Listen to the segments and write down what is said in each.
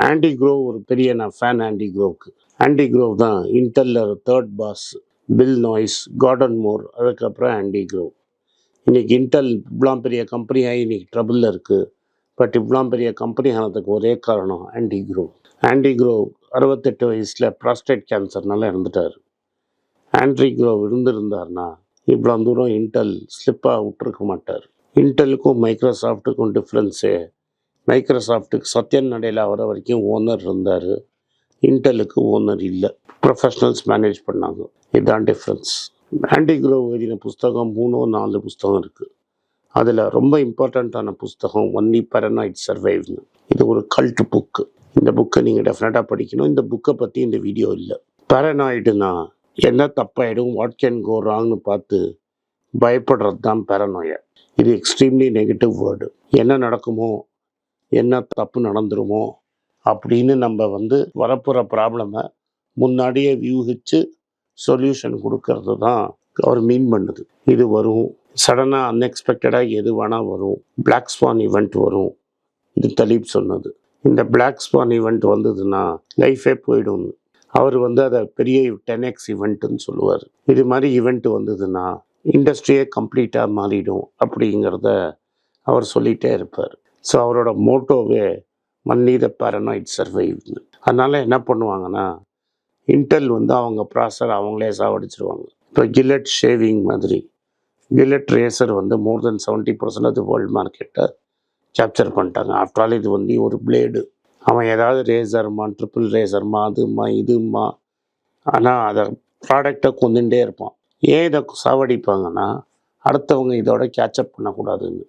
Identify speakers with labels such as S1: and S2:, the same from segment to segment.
S1: Andy Grove ஒரு பெரிய நான் ஃபேன் ஆண்டி க்ரோவ்க்கு ஆண்டி குரோவ் தான் இன்டெல்லர் third boss bill Noyce Gordon Moore அதுக்கப்புறம் ஆண்டி க்ரோவ் இன்றைக்கி இன்டெல் இவ்வளோ பெரிய கம்பெனியாக இன்றைக்கி ட்ரபிளில் இருக்குது பட் இவ்வளோ பெரிய கம்பெனி ஆனதுக்கு ஒரே காரணம் ஆண்டி க்ரோவ் ஆண்டி க்ரோவ் அறுபத்தெட்டு வயசில் ப்ராஸ்டேட் கேன்சர்னால இறந்துட்டார். ஆண்ட்ரி க்ரோவ் இருந்திருந்தார்னா இவ்வளோ தூரம் இன்டெல் ஸ்லிப்பாக விட்டுருக்க மாட்டார். இன்டெலுக்கும் மைக்ரோசாஃப்ட்டுக்கும் டிஃப்ரென்ஸே மைக்ரோசாஃப்ட்டுக்கு சத்யன் நடையில் வர வரைக்கும் ஓனர் இருந்தார். இன்டெலுக்கு ஓனர் இல்லை. ப்ரொஃபஷ்னல்ஸ் மேனேஜ் பண்ணாங்க. இதுதான் டிஃப்ரென்ஸ் ஆண்டி குரோவ் எழுதின புஸ்தகம் மூணோ நாலு புஸ்தகம் இருக்குது அதில் ரொம்ப இம்பார்ட்டண்ட்டான புஸ்தகம் ஒன்லி பரனாய்ட் சர்வைவ்னு இது ஒரு கல்ட் புக்கு இந்த புக்கை நீங்கள் டெஃபினட்டாக படிக்கணும். இந்த புக்கை பற்றி இந்த வீடியோ இல்லை. பேரனாய்டுனா என்ன தப்பாயிடும் வாட் கேன் கோ ராங்னு பார்த்து பயப்படுறது தான் பரநோய இது எக்ஸ்ட்ரீம்லி நெகட்டிவ் வேர்டு என்ன நடக்குமோ என்ன தப்பு நடந்துருமோ அப்படின்னு நம்ம வந்து வரப்போகிற ப்ராப்ளமை முன்னாடியே வியூகிச்சு சொல்யூஷன் கொடுக்கறது தான் அவர் மீன் பண்ணுது. இது வரும். சடனாக அன்எக்ஸ்பெக்டடாக எது வேணால் வரும். பிளாக் ஸ்வான் ஈவெண்ட் வரும். இது தலீப் சொன்னது. இந்த பிளாக் ஸ்வான் ஈவெண்ட் வந்ததுன்னா லைஃபே போயிடும். அவர் வந்து அதை பெரிய டென் எக்ஸ் ஈவெண்ட்டுன்னு சொல்லுவார். இது மாதிரி ஈவெண்ட் வந்ததுன்னா இண்டஸ்ட்ரியே கம்ப்ளீட்டாக மாறிடும் அப்படிங்கிறத அவர் சொல்லிகிட்டே இருப்பார். ஸோ அவரோட மோட்டோவே மன்னி த பேரனாய்ட் சர்வைவ்னு அதனால் என்ன பண்ணுவாங்கன்னா இன்டெல் வந்து அவங்க ப்ராசர் அவங்களே சாவடிச்சிருவாங்க. இப்போ கில்லட் ஷேவிங் மாதிரி கில்லட் ரேசர் வந்து மோர் தென் செவன்ட்டி பர்சன்ட் அது வேர்ல்டு மார்க்கெட்டை கேப்சர் பண்ணிட்டாங்க. ஆஃப்டர் ஆல் இது வந்து ஒரு பிளேடு அவன் ஏதாவது ரேசர்மா ட்ரிபிள் ரேசர்மா அதுமா இதுமா ஆனால் அதை ப்ராடக்டை கொண்டுட்டே இருப்பான். ஏன் இதை சாவடிப்பாங்கன்னா அடுத்தவங்க இதோட கேட்சப் பண்ணக்கூடாதுன்னு.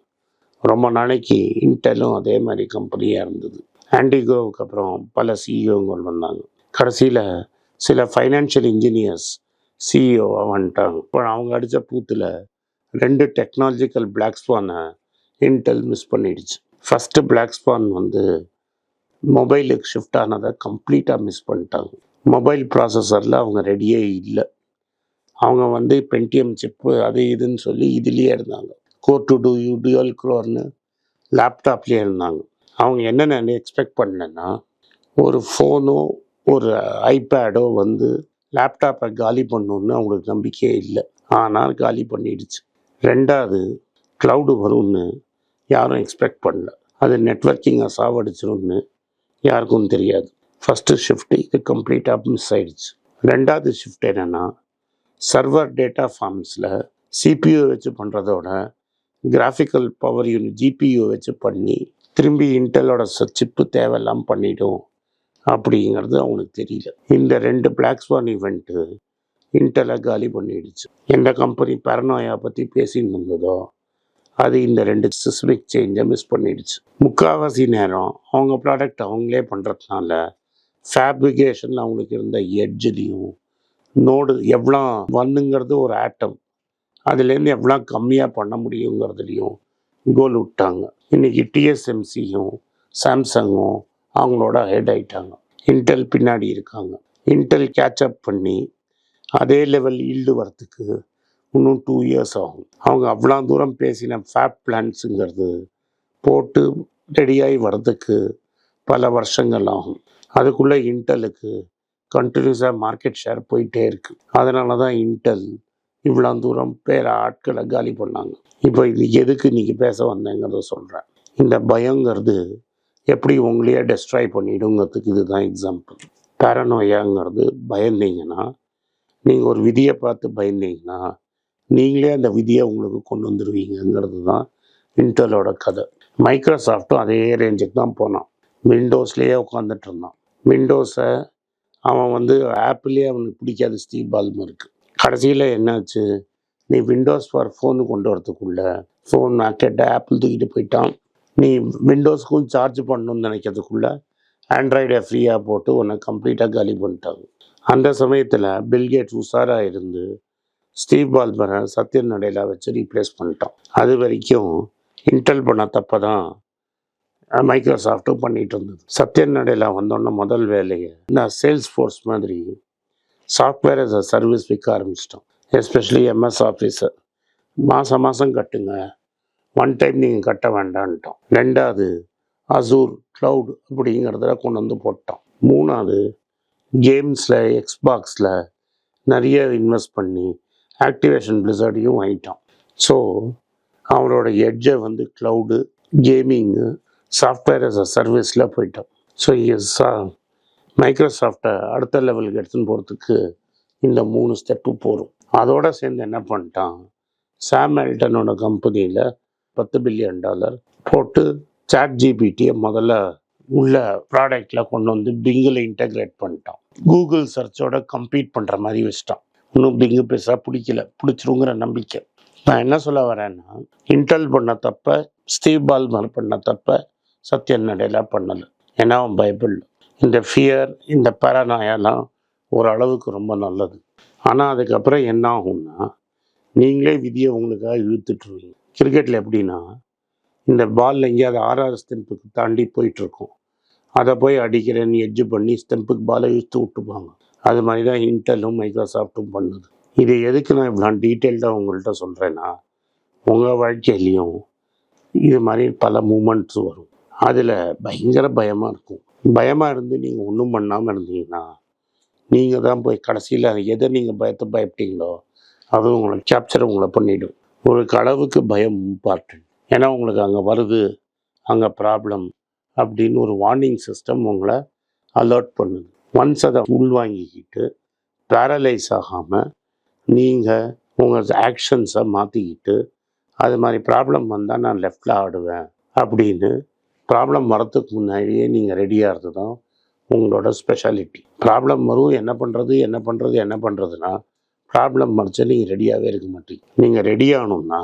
S1: ரொம்ப நாளைக்கு இன்டெலும் அதே மாதிரி கம்பெனியாக இருந்தது. ஆண்டிகோவுக்கு அப்புறம் பல சிஇஓங்கள் வந்தாங்க. கடைசியில் சில ஃபைனான்ஷியல் இன்ஜினியர்ஸ் சிஇஓவாக வந்துட்டாங்க. இப்போ அவங்க அடித்த பூத்தில் ரெண்டு டெக்னாலஜிக்கல் பிளாக்ஸ்பானை இன்டெல் மிஸ் பண்ணிடுச்சு. ஃபஸ்ட்டு பிளாக்ஸ்பான் வந்து மொபைலுக்கு ஷிஃப்ட் ஆனதை கம்ப்ளீட்டாக மிஸ் பண்ணிட்டாங்க. மொபைல் ப்ராசஸரில் அவங்க ரெடியே இல்லை. அவங்க வந்து பென்டிஎம் சிப்பு அது இதுன்னு சொல்லி இதுலேயே இருந்தாங்க. Core two two you dual க்ரோர்னு லேப்டாப்லேயே இருந்தாங்க அவங்க என்னென்ன எக்ஸ்பெக்ட் பண்ணேன்னா ஒரு ஃபோனோ ஒரு ஐபேடோ வந்து லேப்டாப்பை காலி பண்ணணுன்னு அவங்களுக்கு நம்பிக்கையே இல்லை. ஆனால் காலி பண்ணிடுச்சு. ரெண்டாவது க்ளவுடு வரும்னு யாரும் எக்ஸ்பெக்ட் பண்ணல. அது நெட்வொர்க்கிங்கை சாவடிச்சிரும்னு யாருக்கும் தெரியாது. ஃபஸ்ட்டு ஷிஃப்ட் இது கம்ப்ளீட்டாக மிஸ் ஆயிடுச்சு. ரெண்டாவது ஷிஃப்ட் என்னென்னா சர்வர் டேட்டா ஃபார்ம்ஸில் சிபியூ வச்சு பண்ணுறதோட கிராஃபிக்கல் பவர் யூனிட் ஜிபியூ வச்சு பண்ணி திரும்பி இன்டெலோட சிப்பு தேவையில்லாமல் பண்ணிடும் அப்படிங்கிறது அவங்களுக்கு தெரியல. இந்த ரெண்டு பிளாக் ஸ்வான் ஈவெண்ட்டு இன்டெலை காலி பண்ணிடுச்சு. எந்த கம்பெனி பரநோயா பற்றி பேசின்னு இருந்ததோ அது இந்த ரெண்டு சிஸ்மிக் சேஞ்சை மிஸ் பண்ணிடுச்சு. முக்கால்வாசி நேரம் அவங்க ப்ராடக்ட் அவங்களே பண்ணுறதுனால ஃபேப்ரிகேஷனில் அவங்களுக்கு இருந்த எட்ஜ்லேயும் நோடு எவ்வளோ வந்துங்கிறது ஒரு ஆட்டம் அதுலேருந்து எவ்வளோ கம்மியாக பண்ண முடியுங்கிறதுலையும் கோல் விட்டாங்க. இன்றைக்கி டிஎஸ்எம்சியும் சாம்சங்கும் அவங்களோட ஹெட் ஆகிட்டாங்க இன்டெல் பின்னாடி இருக்காங்க. இன்டெல் கேட்சப் பண்ணி அதே லெவல் ஈல்டு வரத்துக்கு இன்னும் டூ இயர்ஸ் ஆகும். அவங்க அவ்வளோ தூரம் பேசின ஃபேப் பிளான்ஸுங்கிறது போட்டு ரெடியாகி வர்றதுக்கு பல வருஷங்கள் ஆகும். அதுக்குள்ளே இன்டெலுக்கு கண்டினியூஸாக மார்க்கெட் ஷேர் போயிட்டே இருக்குது அதனால தான் இன்டெல் இவ்வளோ தூரம் பேர ஆட்களை காலி பண்ணாங்க. இப்போ இது எதுக்கு இன்றைக்கி பேச வந்தேங்கிறத சொல்கிறேன் இந்த பயங்கிறது எப்படி உங்களையே டெஸ்ட்ராய் பண்ணிடுங்கிறதுக்கு இதுதான் எக்ஸாம்பிள் பேரனோயாங்கிறது பயந்தீங்கன்னா நீங்கள் ஒரு விதியை பார்த்து பயந்தீங்கன்னா நீங்களே அந்த விதியை உங்களுக்கு கொண்டு வந்துடுவீங்கங்கிறது தான் இன்டலோட கதை. மைக்ரோசாஃப்ட்டும் அதே ரேஞ்சுக்கு தான் போனான். விண்டோஸ்லேயே உட்காந்துட்டு இருந்தான். விண்டோஸை அவன் வந்து ஆப்பிளே அவனுக்கு பிடிக்காது ஸ்டீவ் பால்மருக்கு கடைசியில் என்னாச்சு? நீ விண்டோஸ் ஃபார் ஃபோனு கொண்டு வரதுக்குள்ள ஃபோன் மார்க்கெட்டை ஆப்பிள் தூக்கிட்டு போயிட்டான். நீ விண்டோஸ்க்கும் சார்ஜ் பண்ணணும்னு நினைக்கிறதுக்குள்ள ஆண்ட்ராய்டை ஃப்ரீயாக போட்டு உன்னை கம்ப்ளீட்டாக காலி பண்ணிட்டாங்க. அந்த சமயத்தில் பில்கேட்ஸ் உஷாராக இருந்து ஸ்டீவ் பால்மரை சத்யன் நடையில் வச்சு ரீப்ளேஸ் பண்ணிட்டான். அது வரைக்கும் இன்டெல் பண்ண தப்பை தான் மைக்ரோசாஃப்ட்டும் பண்ணிகிட்டு இருந்தது. சத்யன் நடையில் வந்தோடனே முதல் வேலையை நான் சேல்ஸ் ஃபோர்ஸ் மாதிரி சாஃப்ட்வேர் அஸ் அ சர்வீஸ் விற்க ஆரம்பிச்சிட்டோம். எஸ்பெஷலி எம்எஸ் ஆஃபீஸர் மாதம் மாதம் கட்டுங்க. ஒன் டைம் நீங்கள் கட்ட வேண்டான்ட்டோம் ரெண்டாவது அசூர் க்ளவுட் அப்படிங்கிறதுல கொண்டு வந்து போட்டோம். மூணாவது கேம்ஸில் எக்ஸ்பாக்ஸில் நிறைய இன்வெஸ்ட் பண்ணி ஆக்டிவேஷன் பிளிசர்டையும் வாங்கிட்டான் ஸோ அவரோட எட்ஜை வந்து cloud gaming software as a சர்வீஸில் போயிட்டோம். ஸோ எஸ் மைக்ரோசாஃப்டை அடுத்த லெவலுக்கு எடுத்துன்னு போகிறதுக்கு இந்த மூணு ஸ்டெப்பு போகும் அதோட சேர்ந்து என்ன பண்ணிட்டான்? சாம் ஆல்டனோட கம்பெனியில் பத்து பில்லியன் டாலர் போட்டு சாட் ஜிபிடியை முதல்ல உள்ள ப்ராடக்டில் கொண்டு வந்து பிங்கில் இன்டகிரேட் பண்ணிட்டான். கூகுள் சர்ச்சோட கம்பீட் பண்ணுற மாதிரி வச்சிட்டான். இன்னும் பிங்கு பெருசாக பிடிக்கல. பிடிச்சிருங்கிற நம்பிக்கை. நான் என்ன சொல்ல வரேன்னா இன்டெல் பண்ண தப்ப ஸ்டீவ் பால்மர் பண்ண தப்ப சத்யன் நடையில பண்ணலை. ஏன்னா அவன் பைபிள் இந்த ஃபியர் இந்த பரநாயெல்லாம் ஓரளவுக்கு ரொம்ப நல்லது. ஆனால் அதுக்கப்புறம் என்ன ஆகும்னா நீங்களே விதியை உங்களுக்காக இழுத்துட்ருவீங்க கிரிக்கெட்டில் எப்படின்னா இந்த பால் எங்கேயாவது ஆறாறு ஸ்டெம்புக்கு தாண்டி போயிட்டுருக்கும். அதை போய் அடிக்கிறேன்னு எட்ஜு பண்ணி ஸ்டெம்புக்கு பாலை இழுத்து விட்டுப்பாங்க அது மாதிரி தான் இன்டெலும் மைக்ரோசாஃப்ட்டும் பண்ணுது. இது எதுக்கு நான் இவ்வளோ டீட்டெயில்டாக உங்கள்கிட்ட சொல்கிறேன்னா உங்கள் வாழ்க்கையிலையும் இது மாதிரி பல மூமெண்ட்ஸ் வரும். அதில் பயங்கர பயமாக இருக்கும். பயமாக இருந்து நீங்கள் ஒன்றும் பண்ணாமல் இருந்தீங்கன்னா நீங்கள் தான் போய் கடைசியில் எதை நீங்கள் பயத்தை பயப்பட்டீங்களோ அது உங்களை கேப்சர் உங்களை பண்ணிவிடும் ஒரு அளவுக்கு பயம் இம்பார்ட்டன்ட் ஏன்னா உங்களுக்கு அங்கே வருது அங்கே ப்ராப்ளம் அப்படின்னு ஒரு வார்னிங் சிஸ்டம் உங்களை அலர்ட் பண்ணுது. ஒன்ஸ் அதை உள்வாங்கிக்கிட்டு பேரலைஸ் ஆகாமல் நீங்கள் உங்கள் ஆக்ஷன்ஸை மாற்றிக்கிட்டு அது மாதிரி ப்ராப்ளம் வந்தால் நான் லெஃப்டில் ஆடுவேன் அப்படின்னு ப்ராப்ளம் வரத்துக்கு முன்னாடியே நீங்கள் ரெடியாகிறது தான் உங்களோட ஸ்பெஷாலிட்டி ப்ராப்ளம் வரும் என்ன பண்ணுறது என்ன பண்ணுறது என்ன பண்ணுறதுன்னா ப்ராப்ளம் மறைச்சா நீங்கள் ரெடியாகவே இருக்க மாட்டீங்க. நீங்கள் ரெடி ஆகணும்னா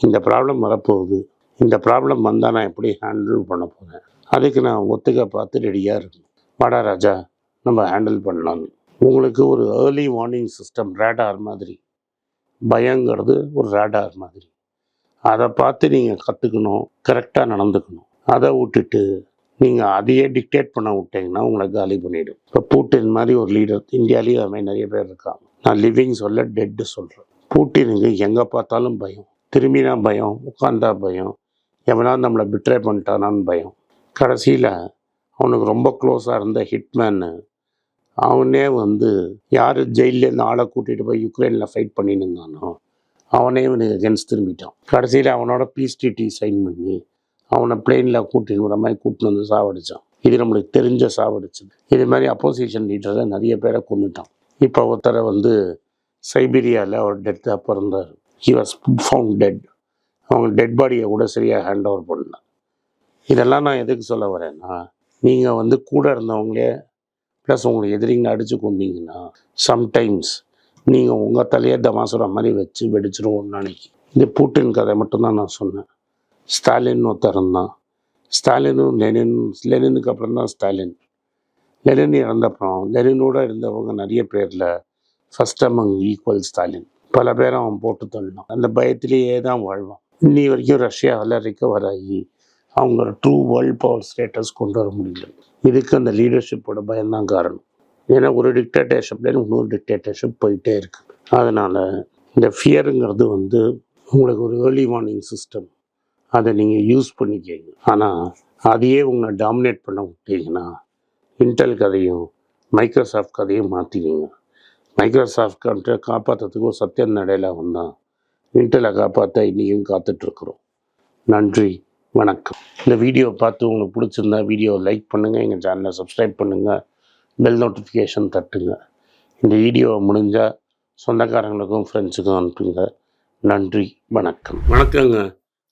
S1: இந்த ப்ராப்ளம் வரப்போகுது. இந்த ப்ராப்ளம் வந்தால் நான் எப்படி ஹேண்டில் பண்ண போகிறேன் அதுக்கு நான் ஒத்துக்க பார்த்து ரெடியாக இருக்கணும். வாடா ராஜா நம்ம ஹேண்டில் பண்ணலாம்னு உங்களுக்கு ஒரு ஏர்லி வார்னிங் சிஸ்டம் ரேடார் மாதிரி. பயங்கிறது ஒரு ரேடார் மாதிரி. அதை பார்த்து நீங்கள் கற்றுக்கணும் கரெக்டாக நடந்துக்கணும். அதை விட்டுட்டு நீங்கள் அதையே டிக்டேட் பண்ண விட்டீங்கன்னா உங்களை காலி பண்ணிவிடும் இப்போ பூட்டின் மாதிரி ஒரு லீடர் இந்தியாலேயும் அது மாதிரி நிறைய பேர் இருக்காங்க. நான் லிவிங் சொல்ல டெட்டு சொல்கிறேன் பூட்டினுக்கு எங்கே பார்த்தாலும் பயம். திரும்பினா பயம் உட்காந்தா பயம். எவனா நம்மளை பிட்ரே பண்ணிட்டானான்னு பயம். கடைசியில் அவனுக்கு ரொம்ப க்ளோஸாக இருந்த ஹிட்மேனு அவனே வந்து யார் ஜெயிலேருந்து ஆளை கூட்டிகிட்டு போய் யுக்ரைனில் ஃபைட் பண்ணின்னு இருந்தானோ அவனே இவனுக்கு அகேன்ஸ்ட் திரும்பிட்டான். கடைசியில் அவனோட பீஸ் டிடி சைன் பண்ணி அவனை பிளெயினில் கூட்டின்னு வர மாதிரி கூட்டின்னு வந்து சாவடித்தான் இது நம்மளுக்கு தெரிஞ்ச சாவடிச்சது. இது மாதிரி அப்போசிஷன் லீடரை நிறைய பேரை கொண்டுட்டான் இப்போ ஒருத்தரை வந்து சைபீரியாவில் அவர் டெத்தாக பிறந்தார். ஹி வாஸ் ஃபவுண்ட் டெட் அவங்க டெட் பாடியை கூட சரியாக ஹேண்ட் ஓவர் பண்ணல இதெல்லாம் நான் எதுக்கு சொல்ல வரேன்னா நீங்கள் வந்து கூட இருந்தவங்களே ப்ளஸ் உங்களை எதிரிங்க அடித்து கொண்டீங்கன்னா சம்டைம்ஸ் நீங்கள் உங்கள் தலையை தமாசுற மாதிரி வச்சு வெடிச்சிடும் ஒரு நாளைக்கு இந்த பூட்டின் கதை மட்டும்தான் நான் சொன்னேன். ஸ்டாலின் ஒருத்தர் ஸ்டாலினும் லெனின் லெனினுக்கு அப்புறம் தான் ஸ்டாலின் லெனின் இறந்தப்புறம் லெனினோட இருந்தவங்க நிறைய பேரில் ஃபஸ்ட் அமங் ஈக்குவல் ஸ்டாலின் பல பேரை அவன் போட்டு தள்ளினான் அந்த பயத்திலேயே தான் வாழ்வான் இன்னி வரைக்கும் ரஷ்யாவில் ரிக்கவர் ஆகி அவங்க ட்ரூ வேர்ல்ட் பவர் ஸ்டேட்டஸ் கொண்டு வர முடியல இதுக்கு அந்த லீடர்ஷிப்போட பயம்தான் காரணம் ஏன்னா ஒரு டிக்டேட்டர்ஷிப்லேருந்து இன்னொரு டிக்டேட்டர்ஷிப் போயிட்டே இருக்கு அதனால் இந்த ஃபியருங்கிறது வந்து உங்களுக்கு ஒரு ஏர்லி வார்னிங் சிஸ்டம் அதை நீங்கள் யூஸ் பண்ணிக்கிங்க. ஆனால் அதையே உங்களை டாமினேட் பண்ண விட்டீங்கன்னா இன்டெல் கதையும் மைக்ரோசாஃப்ட் கதையும் மாற்றிக்கிங்க மைக்ரோசாஃப்ட் கண்ட்டை காப்பாற்றுறதுக்கு ஒரு சத்தியம் நடையில் வந்தான் இன்டெலை காப்பாற்ற இன்றைக்கும் காத்துட்ருக்குறோம். நன்றி வணக்கம். இந்த வீடியோ பார்த்து உங்களுக்கு பிடிச்சிருந்தா வீடியோ லைக் பண்ணுங்கள் எங்கள் சேனலை சப்ஸ்கிரைப் பண்ணுங்கள் பெல் நோட்டிஃபிகேஷன் தட்டுங்க. இந்த வீடியோவை முடிஞ்சால் சொந்தக்காரங்களுக்கும் ஃப்ரெண்ட்ஸுக்கும் அனுப்புங்க. நன்றி வணக்கம். வணக்கங்க.